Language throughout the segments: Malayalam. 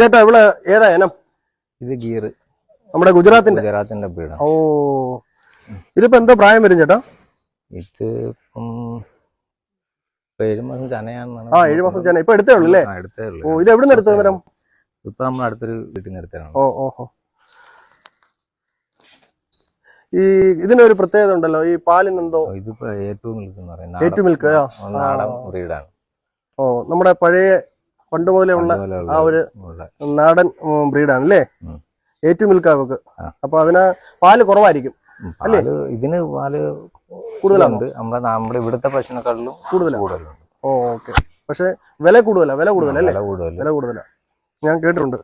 ചേട്ടാ ഇവിടെ ഏതാ ഇനം? ഇത് ഗിയർ നമ്മുടെ ഗുജറാത്തിന്റെ? ഗുജറാത്തിന്റെ പീഡ ഓ ഇതിപ്പോ എന്തോ പ്രായം വരും ചേട്ടാ? ഇത് ഏഴുമാസം ഇപ്പൊ ഏഴ് മാസം ചനയാണെന്നാണ് ആ ഏഴ് മാസം ചേന. ഇപ്പൊ എടുത്തേ ഉള്ളൂ അല്ലേ? എടുത്തേ ഉള്ളൂ. ഓ ഇത് എവിടെ നിന്ന് എടുത്തത് ഇപ്പൊ നമ്മൾ അടുത്തൊരു വീട്ടിൽ നിന്ന് എടുത്തതാണ്. ഓ ഓഹോ ഈ ഇതിനൊരു പ്രത്യേകത ഉണ്ടല്ലോ. ഈ പാലിനെന്തോ ഇതിപ്പോ ഏറ്റവും മിൽക്ക് എന്ന് പറയും. ഏറ്റവും മിൽക്ക് ആ. നാടൻ ബ്രീഡാണ്. ഓ നമ്മുടെ പഴയ പണ്ട് മുതലേ ഉള്ള ആ ഒരു നാടൻ ബ്രീഡാണ് അല്ലേ. ഏറ്റവും മിൽക്ക് അവക്ക് ആ. അപ്പൊ അതിന് പാൽ കുറവായിരിക്കും. അല്ലേ? ഇതിന് പാൽ കൂടുതലുണ്ട് നമ്മുടെ നമ്മുടെ ഇവിടുത്തെ പശുവിനെക്കാട്ടിലും കൂടുതലാണ് കൂടുതലുണ്ട്. ഓക്കെ. പക്ഷെ വില കൂടുതലാ വില കൂടുതലല്ലേ വില കൂടുതലാ. ഞാൻ കേട്ടിട്ടുണ്ട്.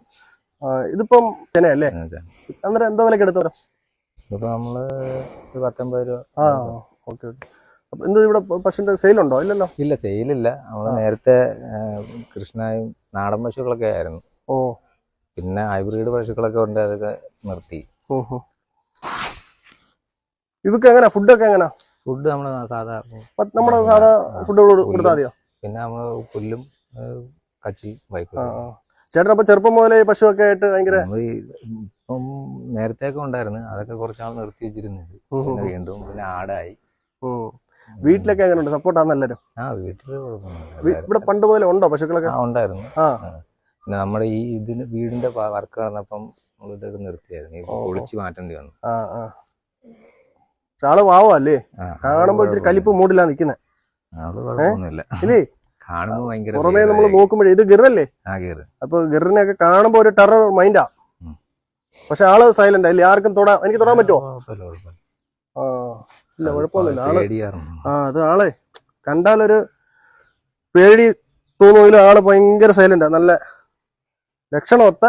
ഇതിപ്പം ചെനയല്ലേ അന്നേരം എന്താ വിലക്ക് എടുത്തോ ഇതിപ്പോ നമ്മൾ പത്തൊമ്പത് രൂപ. ആ ഓക്കെ ഓക്കെ. എന്ത് ഇവിടെ പശുവിന്റെ സെയിലുണ്ടോ? ഇല്ലല്ലോ? ഇല്ല സെയിലില്ല. നമ്മൾ നേരത്തെ കൃഷ്ണായും നാടൻ പശുക്കളൊക്കെ ആയിരുന്നു. ഓ. പിന്നെ ഹൈബ്രിഡ് പശുക്കളൊക്കെ ഉണ്ട് അതൊക്കെ നിർത്തി. ഇതൊക്കെ എങ്ങനെ? ഫുഡൊക്കെ എങ്ങനെ? ഫുഡ് നമ്മൾ സാധാ നമ്മുടെ സാധാ ഫുഡ് കൊടുത്താൽ മതിയോ? പിന്നെ നമ്മൾ പുല്ലും കച്ചി വൈക്കും. ചേട്ടൻ അപ്പൊ ചെറുപ്പം മുതലേ പശുവൊക്കെ ആയിട്ട് ഭയങ്കര നേരത്തെ ഒക്കെ ഉണ്ടായിരുന്നു. അതൊക്കെ കുറച്ചാൾ നിർത്തി വെച്ചിരുന്നത്. വീണ്ടും പിന്നെ ആടായി. വീട്ടിലൊക്കെ അങ്ങനെ ഉണ്ട് സപ്പോർട്ടാണ് എല്ലാരും? ആ വീട്ടിൽ കുഴപ്പമൊന്നുമില്ല. ഇവിടെ പണ്ട് പോലെ ഉണ്ടോ പശുക്കളൊക്കെ? ആ ഉണ്ടായിരുന്നു. ആ. പിന്നെ നമ്മുടെ ഈ ഇതിന് വീടിന്റെ വർക്ക് നടന്നപ്പം ഇതൊക്കെ നിർത്തിയായിരുന്നു. ഒളിച്ചു. പൊളിച്ച് മാറ്റേണ്ടി വന്നു. ആ ആ. പക്ഷെ ആൾ പാവം അല്ലേ? ആ, കാണുമ്പോ ഇത്തിരി കലിപ്പ് മൂടിലാ നിക്കുന്നെ. അത് കുഴപ്പമൊന്നുമില്ല. ഇല്ലേ? കാണുമ്പോ ഭയങ്കര പുറമേ നമ്മൾ ഭീകരമായി. നോക്കുമ്പോഴേ ഇത് ഗിറല്ലേ ആ കേറ് അപ്പൊ ഗിറിനെയൊക്കെ കാണുമ്പോ ഒരു ടെറർ മൈൻഡാ. ഉം. പക്ഷെ ആൾ സൈലന്റ് അല്ലേ ആർക്കും തൊടാ എനിക്ക് തൊടാൻ പറ്റുമോ കുഴപ്പമില്ല, കുഴപ്പമില്ല. ഇല്ല കുഴപ്പമൊന്നുമില്ല ആൾ. ആ അത് ആളെ കണ്ടാലൊരു പേടി തോന്നുമെങ്കിലും ആൾ ഭയങ്കര സൈലന്റാ നല്ല ലക്ഷണമൊത്ത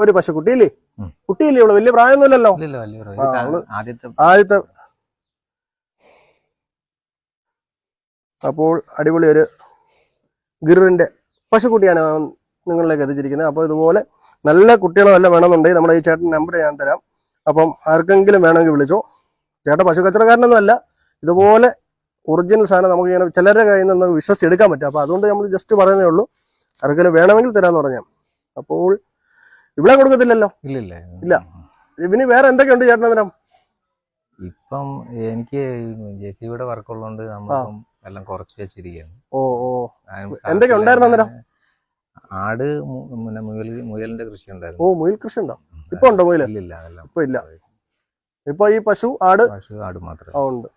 ഒരു പശുക്കുട്ടി ഇല്ലേ. കുട്ടിയില്ലേ ഇവിടെ? വലിയ പ്രായമൊന്നുമില്ലല്ലോ? ആദ്യത്തെ ആദ്യത്തെ അപ്പോൾ അടിപൊളി ഒരു ഗിറിന്റെ പശുക്കുട്ടിയാണ് നിങ്ങളിലേക്ക് എത്തിച്ചിരിക്കുന്നത്. അപ്പോൾ ഇതുപോലെ നല്ല കുട്ടികളോ എല്ലാം വേണമെന്നുണ്ടെങ്കിൽ നമ്മുടെ ഈ ചേട്ടൻ നമ്പർ ഞാൻ തരാം. അപ്പം ആർക്കെങ്കിലും വേണമെങ്കിൽ വിളിച്ചോ. ചേട്ടൻ പശു കച്ചവടക്കാരനൊന്നും അല്ല ഇതുപോലെ ഒറിജിനൽ സാധനം നമുക്ക് ഇങ്ങനെ ചിലരുടെ കയ്യിൽ നിന്ന് വിശ്വസിച്ചെടുക്കാൻ പറ്റും. അപ്പോൾ അതുകൊണ്ട് നമ്മൾ ജസ്റ്റ് പറയുന്നേ ഉള്ളൂ. ആർക്കെങ്കിലും വേണമെങ്കിൽ തരാമെന്ന് പറഞ്ഞാൽ അപ്പോൾ ഇവിടെ കൊടുക്കത്തില്ലല്ലോ? ഇല്ലില്ല. ഇല്ല. ഇവന് വേറെ എന്തൊക്കെയുണ്ട് ചേട്ടൻ അന്നേരം ഇപ്പം എനിക്ക് ജെ സി ബിയുടെ വർക്ക് ഉള്ളതുകൊണ്ട് നമ്മളിപ്പം എല്ലാം കുറച്ച് വെച്ചിരിക്കുകയാണ്. ഓ ഓ. എന്തൊക്കെ ഉണ്ടായിരുന്നു അന്നേരം? ആട് പിന്നെ മുയൽ മുയലിന്റെ കൃഷി ഉണ്ടായിരുന്നു ഓ മുയൽ കൃഷി ഉണ്ടോ ഇപ്പൊ ഉണ്ടോ മുയൽ ഇല്ല ഇല്ല ഇപ്പൊ ഇല്ല. ഇപ്പൊ ഈ പശു ആട് പശു ആട് മാത്രമേ. ആ ഉണ്ട്.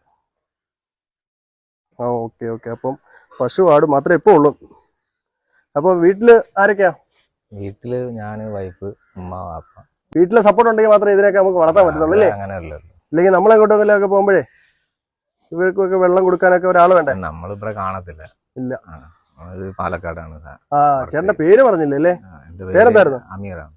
ആ ഓക്കെ ഓക്കെ. അപ്പം പശു ആട് മാത്രമേ ഇപ്പൊ ഉള്ളൂ. അപ്പൊ വീട്ടിൽ ആരൊക്കെയാ? വീട്ടിൽ ഞാൻ വൈഫ് ഉമ്മ വാപ്പ. വീട്ടിലെ സപ്പോർട്ട് ഉണ്ടെങ്കിൽ മാത്രമേ ഇതിനൊക്കെ നമുക്ക് വളർത്താൻ പറ്റത്തുള്ളൂ അല്ലേ? അങ്ങനെ അല്ലല്ലോ ഇല്ലെങ്കിൽ നമ്മൾ എങ്ങോട്ടെങ്കിലൊക്കെ പോകുമ്പോഴേ ഇവർക്കൊക്കെ വെള്ളം കൊടുക്കാനൊക്കെ ഒരാൾ വേണ്ടേ? നമ്മളിവിടെ കാണത്തില്ല. ഇല്ല. പാലക്കാടാണ്. ആ ചേട്ടന്റെ പേര് പറഞ്ഞില്ലേ അല്ലേ? പേരെന്തായിരുന്നു? അമീറാണ്.